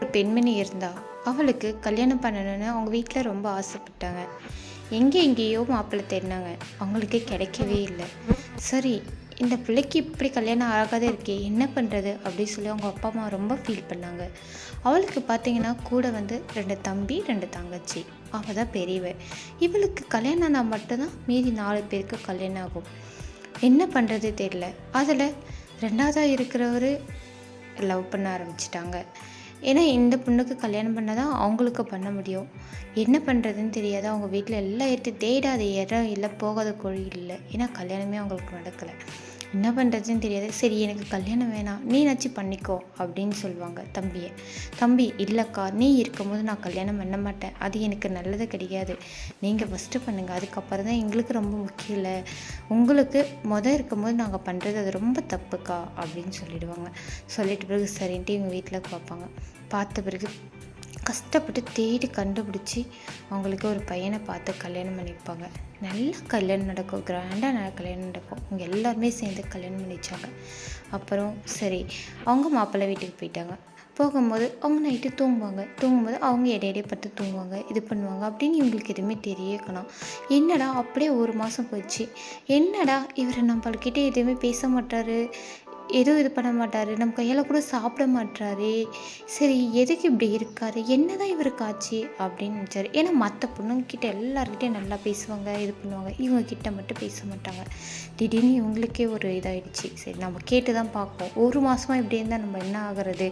ஒரு பெண்மணி இருந்தா அவளுக்கு கல்யாணம் பண்ணணும்னு அவங்க வீட்டில் ரொம்ப ஆசைப்பட்டாங்க. எங்கே எங்கேயோ மாப்பிள்ளை தேடினாங்க. அவங்களுக்கு கிடைக்கவே இல்லை. சரி இந்த பிள்ளைக்கு இப்படி கல்யாணம் ஆகாத இருக்கே என்ன பண்ணுறது அப்படின்னு சொல்லி அவங்க அப்பா அம்மா ரொம்ப ஃபீல் பண்ணாங்க. அவளுக்கு பார்த்தீங்கன்னா கூட வந்து ரெண்டு தம்பி ரெண்டு தங்கச்சி. அவள் தான் பெரியவ. இவளுக்கு கல்யாணம் ஆனால் மட்டும்தான் மீதி நாலு பேருக்கு கல்யாணம் ஆகும். என்ன பண்ணுறது தெரியல. அதில் ரெண்டாவதாக இருக்கிறவர் லவ் பண்ண ஆரம்பிச்சிட்டாங்க. ஏன்னா இந்த பொண்ணுக்கு கல்யாணம் பண்ணால் தான் அவங்களுக்கு பண்ண முடியும். என்ன பண்ணுறதுன்னு தெரியாது. அவங்க வீட்டில் எல்லாம் எடுத்து தேடாத இடம் இல்லை போகாத கோழி இல்லை. ஏன்னா கல்யாணமே அவங்களுக்கு நடக்கலை. என்ன பண்ணுறதுன்னு தெரியாது. சரி எனக்கு கல்யாணம் வேணாம். நீ நச்சு பண்ணிக்கோ அப்படின்னு சொல்லுவாங்க தம்பியை. தம்பி இல்லைக்கா நீ இருக்கும்போது நான் கல்யாணம் பண்ண மாட்டேன். அது எனக்கு நல்லது கிடையாது. நீங்கள் ஃபஸ்ட்டு பண்ணுங்கள் அதுக்கப்புறம் தான் எங்களுக்கு ரொம்ப முக்கியம் இல்லை. உங்களுக்கு மொதல் இருக்கும்போது நாங்கள் பண்ணுறது அது ரொம்ப தப்புக்கா அப்படின்னு சொல்லிடுவாங்க. சொல்லிட்டு பிறகு சரின்ட்டு எங்கள் வீட்டில் பார்ப்பாங்க பார்த்த பிறகு கஷ்டப்பட்டு தேடி கண்டுபிடிச்சி அவங்களுக்கு ஒரு பையனை பார்த்து கல்யாணம் பண்ணிப்பாங்க நல்லா கல்யாணம் நடக்கும். கிராண்டாக நல்ல கல்யாணம் நடக்கும். அவங்க எல்லாருமே சேர்ந்து கல்யாணம் பண்ணிச்சாங்க. அப்புறம் சரி அவங்க மாப்பிள்ளை வீட்டுக்கு போயிட்டாங்க. போகும்போது அவங்க நைட்டு தூங்குவாங்க. தூங்கும்போது அவங்க இடையிடையே பட்டு தூங்குவாங்க. இது பண்ணுவாங்க அப்படின்னு இவங்களுக்கு எதுவுமே தெரியக்கணும். என்னடா அப்படியே ஒரு மாதம் போயிடுச்சு என்னடா இவர் நம்மள்கிட்ட எதுவுமே பேச மாட்டாரு. எதுவும் இது பண்ண மாட்டார். நம்ம கையால் கூட சாப்பிட மாட்டாரு சரி எதுக்கு இப்படி இருக்கார்? என்ன தான் இவருக்கு ஆச்சு அப்படின்னு நினச்சார். ஏன்னா மற்ற பொண்ணுங்கிட்ட எல்லாருக்கிட்டையும் நல்லா பேசுவாங்க இது பண்ணுவாங்க. இவங்கக்கிட்ட மட்டும் பேச மாட்டாங்க. திடீர்னு இவங்களுக்கே ஒரு இதாகிடுச்சு சரி நம்ம கேட்டு தான் பார்ப்போம். ஒரு மாதமாக இப்படி இருந்தால் நம்ம என்ன ஆகிறது?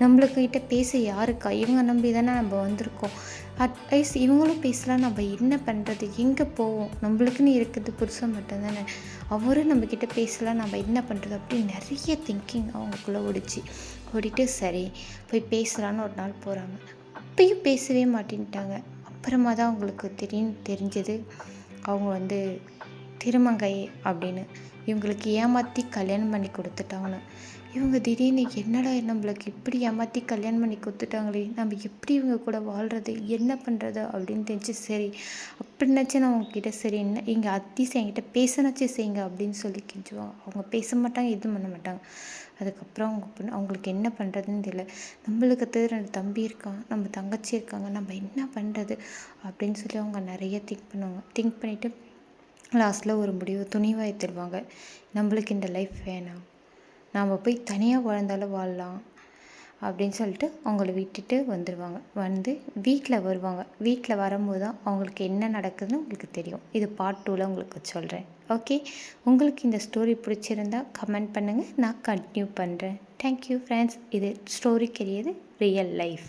நம்மளுக்கிட்ட பேச யாருக்கா? இவங்க நம்பி தானே நம்ம வந்திருக்கோம். அட்வைஸ் இவங்களும் பேசலாம். நம்ம என்ன பண்ணுறது எங்கே போவோம்? நம்மளுக்குன்னு இருக்கிறது புருஷன் மட்டும்தானே. அவரும் நம்மக்கிட்ட பேசலாம். நம்ம என்ன பண்ணுறது அப்படின்னு நிறைய திங்கிங் அவங்களுக்குள்ளே ஓடிச்சு. ஓடிட்டு சரி போய் பேசலான்னு ஒரு நாள் போகிறாங்க அப்பயும் பேசவே மாட்டேன்ட்டாங்க. அப்புறமா தான் அவங்களுக்கு தெரியும் தெரிஞ்சது. அவங்க வந்து திருமங்கை அப்படின்னு. இவங்களுக்கு ஏமாற்றி கல்யாணம் பண்ணி கொடுத்துட்டாங்கன்னு. இவங்க திடீர்னு என்னடா நம்மளுக்கு இப்படி ஏமாற்றி கல்யாணம் பண்ணி கொடுத்துட்டாங்களே? நம்ம எப்படி இவங்க கூட வாழ்கிறது என்ன பண்ணுறது அப்படின்னு தெரிஞ்சு சரி அப்படின்னாச்சும் நான் உங்ககிட்ட சரி என்ன எங்கள் அத்திஸ் என்கிட்ட பேசினாச்சு செய்யுங்க அப்படின்னு சொல்லி கெஞ்சுவாங்க. அவங்க பேச மாட்டாங்க எதுவும் பண்ண மாட்டாங்க. அதுக்கப்புறம் அவங்க அவங்களுக்கு என்ன பண்ணுறதுன்னு தெரியல. நம்மளுக்கு தெரிஞ்ச ரெண்டு தம்பி இருக்கான் நம்ம தங்கச்சி இருக்காங்க நம்ம என்ன பண்ணுறது அப்படின்னு சொல்லி அவங்க நிறைய திங்க் பண்ணுவாங்க. திங்க் பண்ணிவிட்டு லாஸ்ட்டில் ஒரு முடிவு துணிவாக தருவாங்க நம்மளுக்கு இந்த லைஃப் வேணாம். நாம் போய் தனியாக வாழ்ந்தாலும் வாழலாம் அப்படின்னு சொல்லிட்டு அவங்கள விட்டுட்டு வந்துடுவாங்க வந்து வீட்டில் வருவாங்க. வீட்டில் வரும்போது தான் அவங்களுக்கு என்ன நடக்குதுன்னு உங்களுக்கு தெரியும். இது பார்ட் டூவில் உங்களுக்கு சொல்கிறேன் ஓகே உங்களுக்கு இந்த ஸ்டோரி பிடிச்சிருந்தா கமெண்ட் பண்ணுங்கள் நான் கண்டினியூ பண்ணுறேன் தேங்க்யூ ஃப்ரெண்ட்ஸ் இது ஸ்டோரி கிடையாது ரியல் லைஃப்